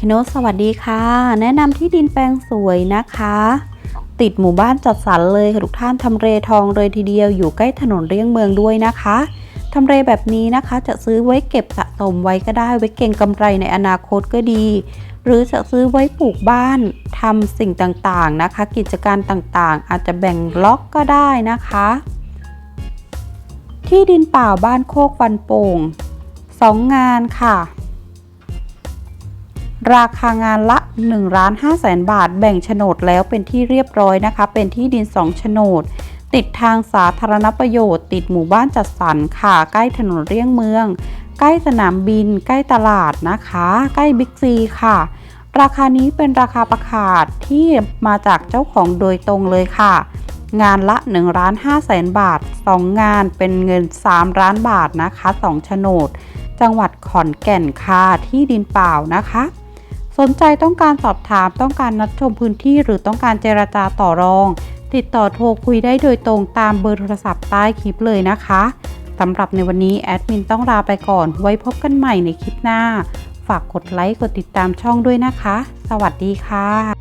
เคโนสวัสดีค่ะ แนะนำที่ดินแปลงสวยนะคะ ติดหมู่บ้านจัดสรรเลยค่ะทุกท่านทำเลทองเลยทีเดียวอยู่ใกล้ถนนเลี่ยงเมืองด้วยนะคะทำเลแบบนี้นะคะ จะซื้อไว้เก็บสะสมไว้ก็ได้ไว้เก็งกำไรในอนาคตก็ดี หรือจะซื้อไว้ปลูกบ้านทำสิ่งต่างๆนะคะ กิจการต่างๆ อาจจะแบ่งล็อกก็ได้นะคะ ที่ดินเปล่าบ้านโคกฟันโป่งสองงานค่ะ ราคางานละ1ล้าน5แสนบาท แบ่งโฉนดแล้วเป็นที่เรียบร้อยนะคะ เป็นที่ดิน2โฉนด ติดทางสาธารณประโยชน์ ติดหมู่บ้านจัดสรรค่ะ ใกล้ถนนเลี่ยงเมือง ใกล้สนามบิน ใกล้ตลาดนะคะ ใกล้บิ๊กซีค่ะ ราคานี้เป็นราคาประกาศที่มาจากเจ้าของโดยตรงเลยค่ะ งานละ1ล้าน5แสนบาท 2 งานเป็นเงิน 3 ล้านบาทนะคะ 2โฉนด จังหวัดขอนแก่นค่ะ ที่ดินเปล่านะคะ สนใจต้องการสอบถามต้องการนัดชมพื้นที่หรือต้องการเจรจาต่อรอง ติดต่อโทรคุยได้โดยตรงตามเบอร์โทรศัพท์ใต้คลิปเลยนะคะสำหรับในวันนี้แอดมินต้องลาไปก่อน ไว้พบกันใหม่ในคลิปหน้า ฝากกดไลค์กดติดตามช่องด้วยนะคะ สวัสดีค่ะ